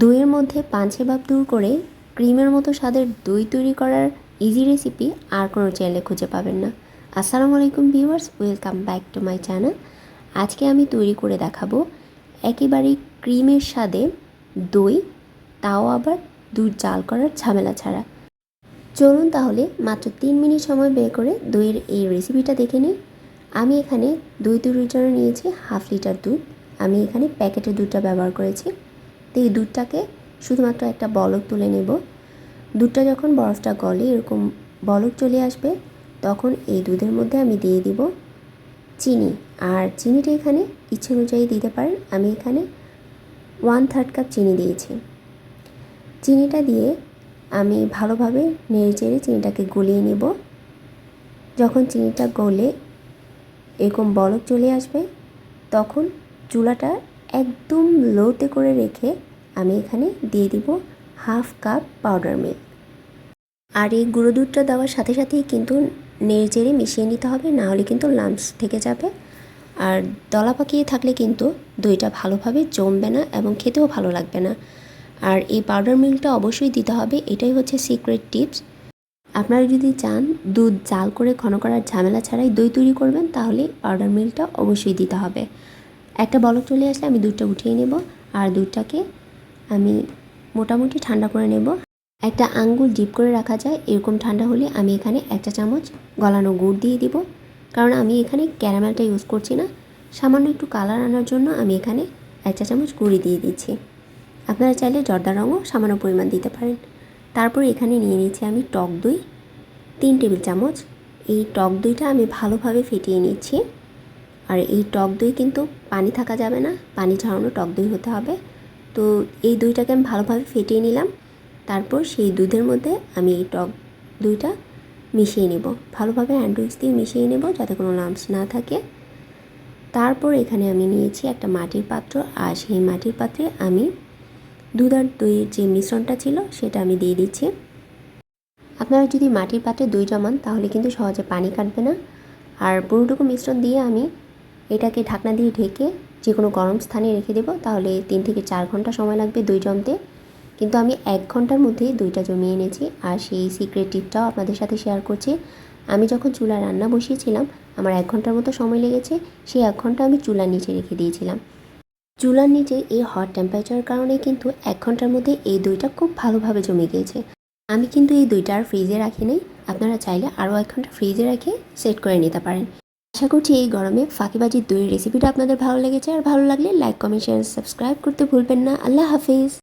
দইয়ের মধ্যে পাঞ্চে ভাব দূর করে ক্রিমের মতো স্বাদের দই তৈরি করার ইজি রেসিপি আর কোনো চ্যানেলে খুঁজে পাবেন না। আসসালামু আলাইকুম viewers welcome back to my channel আজকে আমি তৈরি করে দেখাবো একেবারেই ক্রিমের স্বাদে দই, তাও আবার দুধ জাল করার ঝামেলা ছাড়া। চলুন তাহলে মাত্র তিন মিনিট সময় বের করে দইয়ের এই রেসিপিটা দেখে নিই। আমি এখানে দই তৈরির জন্য নিয়েছি হাফ লিটার দুধ। আমি এখানে প্যাকেটের দুধটা ব্যবহার করেছি। তো এই দুধটাকে শুধুমাত্র একটা বলক তুলে নেব। দুধটা যখন বরফটা গলে এরকম বলক চলে আসবে, তখন এই দুধের মধ্যে আমি দিয়ে দিব চিনি। আর চিনিটা এখানে ইচ্ছে অনুযায়ী দিতে পারেন। আমি এখানে ওয়ান থার্ড কাপ চিনি দিয়েছি। চিনিটা দিয়ে আমি ভালোভাবে নেড়ে চেড়ে চিনিটাকে গলিয়ে নেব। যখন চিনিটা গলে এরকম বলক চলে আসবে, তখন চুলাটা একদম লোতে করে রেখে আমি এখানে দিয়ে দিব হাফ কাপ পাউডার মিল্ক। আর এই গুঁড়ো দুধটা দেওয়ার সাথে সাথেই কিন্তু নেড়ে মিশিয়ে নিতে হবে, না হলে কিন্তু লাম্পস থেকে যাবে। আর দলা পাকিয়ে থাকলে কিন্তু দইটা ভালোভাবে জমবে না এবং খেতেও ভালো লাগবে না। আর এই পাউডার মিল্কটা অবশ্যই দিতে হবে, এটাই হচ্ছে সিক্রেট টিপস। আপনারা যদি চান দুধ জাল করে ঘন করার ঝামেলা ছাড়াই দই তৈরি করবেন, তাহলে পাউডার মিল্কটা অবশ্যই দিতে হবে। একটা বলক চলে আসলে আমি দুধটা উঠিয়ে নেব আর দুধটাকে আমি মোটামুটি ঠান্ডা করে নেব। একটা আঙ্গুল ডিপ করে রাখা যায়, এরকম ঠান্ডা হলে আমি এখানে একটা চামচ গলানো গুড় দিয়ে দিব। কারণ আমি এখানে ক্যারামেলটা ইউজ করছি না। সামান্য একটু কালার আনার জন্য আমি এখানে এক চা চামচ গুঁড়ি দিয়ে দিচ্ছি। আপনারা চাইলে জর্দা রঙও সামান্য পরিমাণ দিতে পারেন। তারপর এখানে নিয়ে নিচ্ছি আমি টক দই, তিন টেবিল চামচ। এই টক দইটা আমি ভালোভাবে ফেটিয়ে নিচ্ছি। আর এই টক দই কিন্তু পানি থাকা যাবে না, পানি ঝরানো টক দই হতে হবে। তো এই দইটাকে আমি ভালোভাবে ফেটিয়ে নিলাম। তারপর সেই দুধের মধ্যে আমি এই টক দইটা মিশিয়ে নেব। ভালোভাবে হ্যান্ড উইক্স দিয়ে মিশিয়ে নেব যাতে কোনো লাম্পস না থাকে। তারপর এখানে আমি নিয়েছি একটা মাটির পাত্র আর সেই মাটির পাত্রে আমি দুধ আর দইয়ের যে মিশ্রণটা ছিল সেটা আমি দিয়ে দিচ্ছি। আপনারা যদি মাটির পাত্রে দই জমান তাহলে কিন্তু সহজে পানি কাটবে না। আর পুরোটুকু মিশ্রণ দিয়ে আমি এটাকে ঢাকনা দিয়ে ঢেকে যে কোনো গরম স্থানে রেখে দেবো, তাহলে তিন থেকে চার ঘণ্টা সময় লাগবে দই জমতে। কিন্তু আমি এক ঘণ্টার মধ্যেই দইটা জমিয়ে এনেছি আর সেই সিক্রেট টিপটাও আপনাদের সাথে শেয়ার করছি। আমি যখন চুলা রান্না বসিয়েছিলাম, আমার এক ঘণ্টার মতো সময় লেগেছে, সেই এক ঘণ্টা আমি চুলার নিচে রেখে দিয়েছিলাম। চুলার নিচে এই হট টেম্পারেচারের কারণে কিন্তু এক ঘণ্টার মধ্যে এই দইটা খুব ভালোভাবে জমে গিয়েছে। আমি কিন্তু এই দইটা আর ফ্রিজে রাখি নাই, আপনারা চাইলে আরও এক ঘণ্টা ফ্রিজে রেখে সেট করে নিতে পারেন। আশা করছি এই গরমে ফাঁকিবাজির দইয়ের রেসিপিটা আপনাদের ভালো লেগেছে। আর ভালো লাগলে লাইক কমেন্ট শেয়ার সাবস্ক্রাইব করতে ভুলবেন না। আল্লাহ হাফিজ।